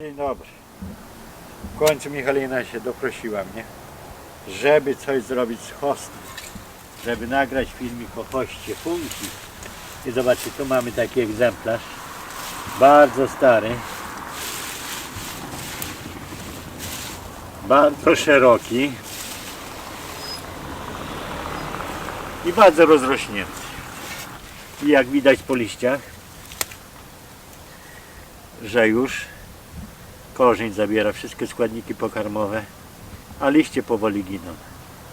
Dzień dobry. W końcu Michalina się doprosiła mnie, żeby coś zrobić z hostem. Żeby nagrać filmik o hoście funki. I zobaczcie, tu mamy taki egzemplarz. Bardzo stary. Bardzo szeroki. I bardzo rozrośnięty. I jak widać po liściach, że już Korzeń zabiera wszystkie składniki pokarmowe, a liście powoli giną.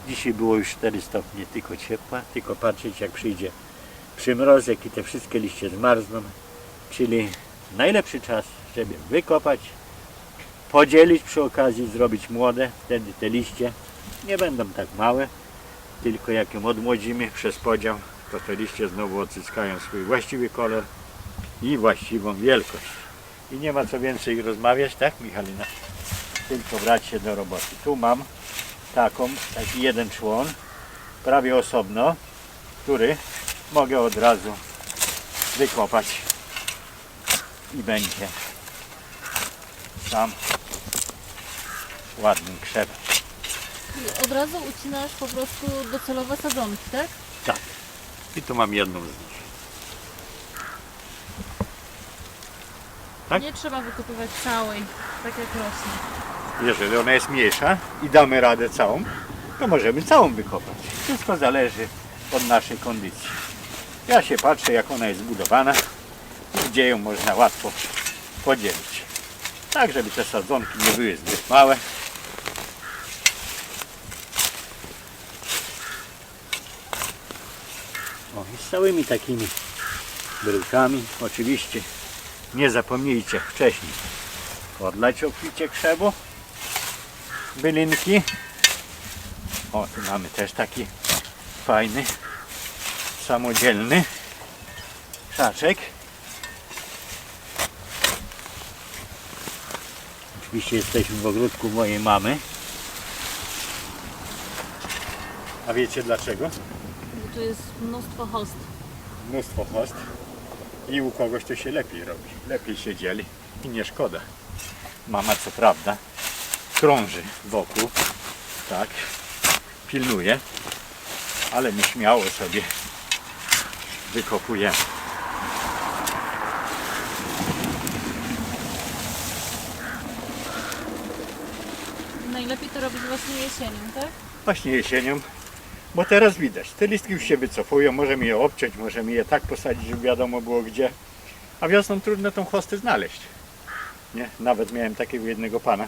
Dzisiaj było już 4 stopnie, tylko ciepła, tylko patrzeć jak przyjdzie przymrozek i te wszystkie liście zmarzną, czyli najlepszy czas, żeby wykopać, podzielić przy okazji, zrobić młode, wtedy te liście nie będą tak małe, tylko jak ją odmłodzimy przez podział, to te liście znowu odzyskają swój właściwy kolor i właściwą wielkość. I nie ma co więcej rozmawiać, tak Michalina? Tylko brać się do roboty. Tu mam taką, taki jeden człon, prawie osobno, który mogę od razu wykopać i będzie sam ładnym krzewem. I od razu ucinasz po prostu docelowe sadzonki, tak? Tak. I tu mam jedną z nich. Tak? Nie trzeba wykopywać całej, tak jak rośnie. Jeżeli ona jest mniejsza i damy radę całą, to możemy całą wykopać. Wszystko zależy od naszej kondycji. Ja się patrzę, jak ona jest zbudowana i gdzie ją można łatwo podzielić. Tak, żeby te sadzonki nie były zbyt małe. O, i z całymi takimi bryłkami. Oczywiście nie zapomnijcie wcześniej odlać okwicie krzewu bylinki. O, tu mamy też taki fajny, samodzielny krzaczek. Oczywiście jesteśmy w ogródku mojej mamy. A wiecie dlaczego? Bo tu jest mnóstwo host. Mnóstwo host i u kogoś to się lepiej robi. Lepiej się dzieli i nie szkoda. Mama co prawda krąży wokół, tak, pilnuje, ale my śmiało sobie wykopujemy. Najlepiej to robić właśnie jesienią, tak? Właśnie jesienią, bo teraz widać, te listki już się wycofują, możemy je obciąć, możemy je tak posadzić, żeby wiadomo było gdzie, a wiosną trudno tą chostę znaleźć. Nie? Nawet miałem takiego jednego pana,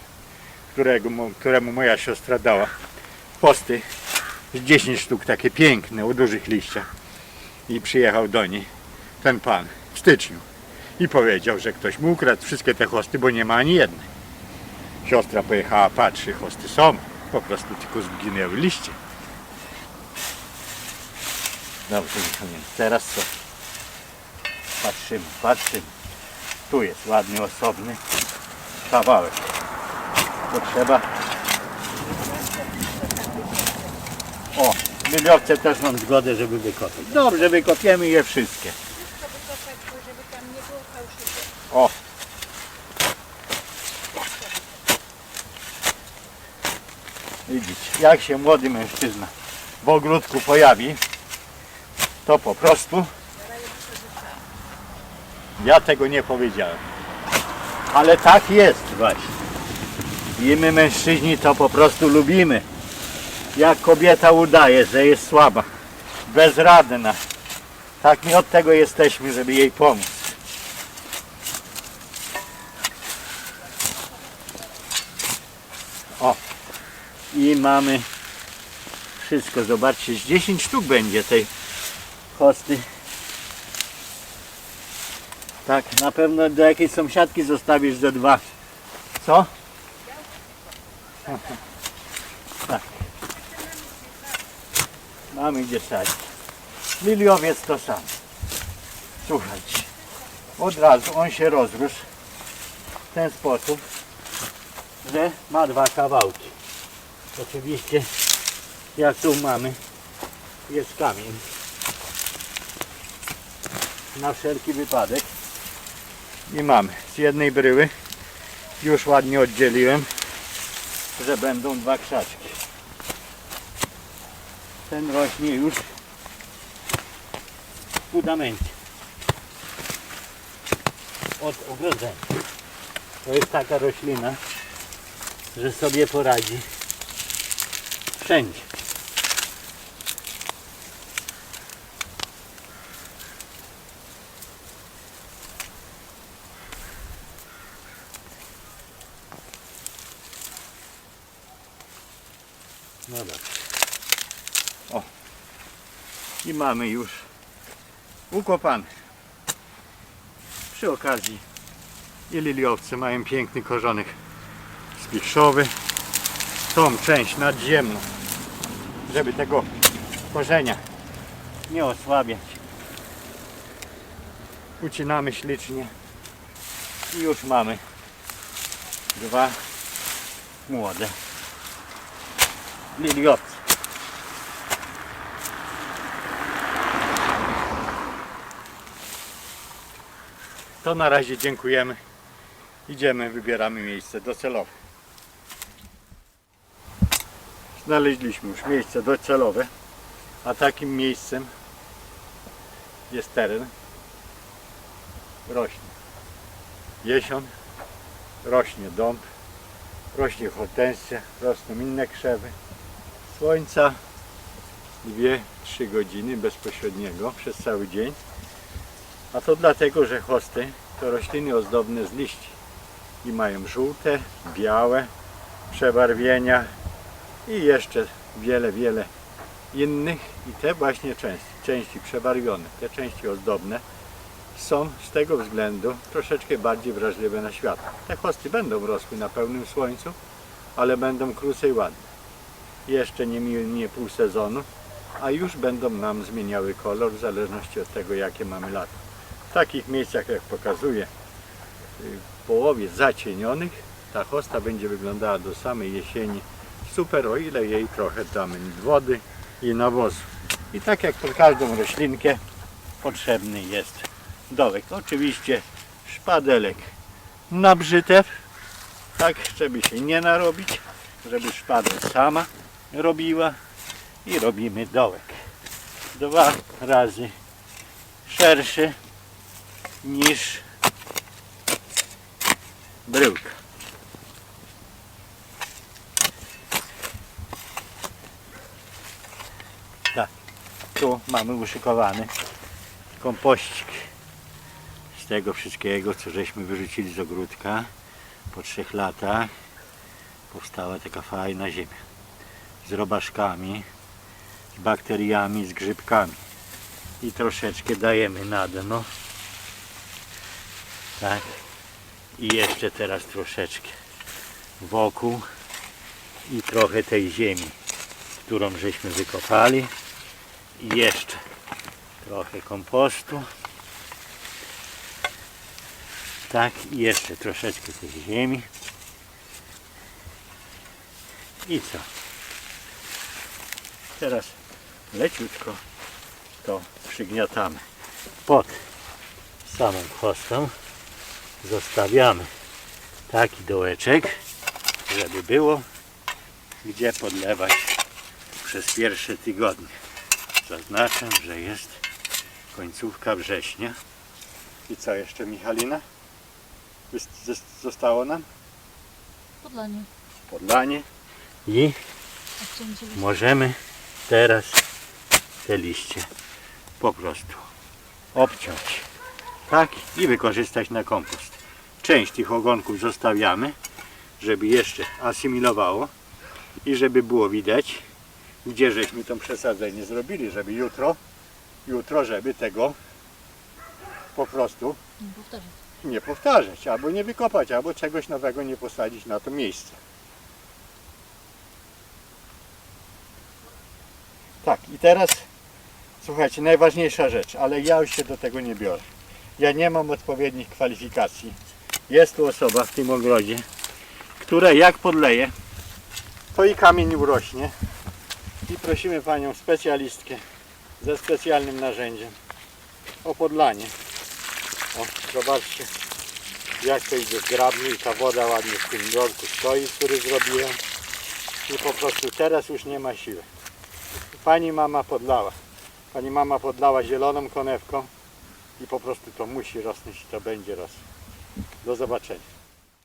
którego, mu- któremu moja siostra dała posty z 10 sztuk, takie piękne, o dużych liściach i przyjechał do niej ten pan w styczniu i powiedział, że ktoś mu ukradł wszystkie te chosty, bo nie ma ani jednej. Siostra pojechała, patrzy, chosty są, po prostu tylko zginęły liście. Dobrze, Michał, teraz co? Patrzymy, patrzymy. Tu jest ładny, osobny kawałek. To trzeba... O, myliowce też mam zgodę, żeby wykopać. Dobrze, wykopiemy je wszystkie. O, Widzicie, jak się młody mężczyzna w ogródku pojawi, to po prostu ja tego nie powiedziałem. Ale tak jest właśnie. I my mężczyźni to po prostu lubimy. Jak kobieta udaje, że jest słaba, bezradna. Tak my od tego jesteśmy, żeby jej pomóc. O, i mamy wszystko. Zobaczcie, z 10 sztuk będzie tej hosty. Tak, na pewno do jakiejś sąsiadki zostawisz ze dwa. Co? Tak. Mamy gdzie sadzić. Liliowiec to sam. Słuchajcie, od razu on się rozrósł w ten sposób, że ma dwa kawałki. Oczywiście jak tu mamy jest kamień na wszelki wypadek i mamy z jednej bryły Już ładnie oddzieliłem, że będą dwa krzaczki. Ten rośnie już w fundamencie. Od ogrodzenia. To jest taka roślina, że sobie poradzi wszędzie. No dobrze. O. I mamy już ukopany. Przy okazji i liliowce mają piękny korzonek spichrzowy. Tą część nadziemną, żeby tego korzenia nie osłabiać. Ucinamy ślicznie i już mamy dwa młode liliowce. To na razie dziękujemy. Idziemy, wybieramy miejsce docelowe. Znaleźliśmy już miejsce docelowe, a takim miejscem jest teren rośnie jesion, rośnie dąb, rośnie hortensja, rosną inne krzewy. Słońca 2-3 godziny bezpośredniego przez cały dzień. A to dlatego, że hosty to rośliny ozdobne z liści i mają żółte, białe przebarwienia i jeszcze wiele, wiele innych i te właśnie części, części przebarwione, te części ozdobne są z tego względu troszeczkę bardziej wrażliwe na światło. Te hosty będą rosły na pełnym słońcu, ale będą krócej ładne. Jeszcze nie minie pół sezonu, a już będą nam zmieniały kolor w zależności od tego jakie mamy lato. W takich miejscach jak pokazuję, y, w połowie zacienionych, ta hosta będzie wyglądała do samej jesieni super, o ile jej trochę damy wody i nawozu. I tak jak pod każdą roślinkę potrzebny jest dołek. Oczywiście szpadelek na brzytew, tak żeby się nie narobić, żeby szpadel sama robiła i robimy dołek. Dwa razy szerszy niż bryłka. Tak, tu mamy uszykowany kompościk z tego wszystkiego, co żeśmy wyrzucili z ogródka. Po trzech latach powstała taka fajna ziemia z robaczkami, z bakteriami, z grzybkami. I troszeczkę dajemy na dno. Tak. I jeszcze teraz troszeczkę wokół i trochę tej ziemi, którą żeśmy wykopali. I jeszcze trochę kompostu. Tak, i jeszcze troszeczkę tej ziemi. I co? Teraz leciutko to przygniatamy pod samą chostą. Zostawiamy taki dołeczek, żeby było gdzie podlewać przez pierwsze tygodnie. Zaznaczam, że jest końcówka września. I co jeszcze Michalina? Zostało nam Podlanie. podlanie i możemy teraz te liście po prostu obciąć. Tak i wykorzystać na kompost. Część tych ogonków zostawiamy, żeby jeszcze asymilowało i żeby było widać, gdzie żeśmy to przesadzenie zrobili, żeby jutro, jutro, żeby tego po prostu Nie powtarzać. nie powtarzać, albo nie wykopać, albo czegoś nowego nie posadzić na to miejsce. Tak, i teraz słuchajcie, najważniejsza rzecz, ale ja już się do tego nie biorę. Ja nie mam odpowiednich kwalifikacji. Jest tu osoba w tym ogrodzie, która jak podleje, to i kamień urośnie. I prosimy panią specjalistkę ze specjalnym narzędziem o podlanie. O, zobaczcie, jak to idzie zgrabnie i ta woda ładnie w tym worku stoi, który zrobiłem. I po prostu teraz już nie ma siły. Pani mama podlała. Pani mama podlała zieloną konewką i po prostu to musi rosnąć to będzie rosło. Do zobaczenia.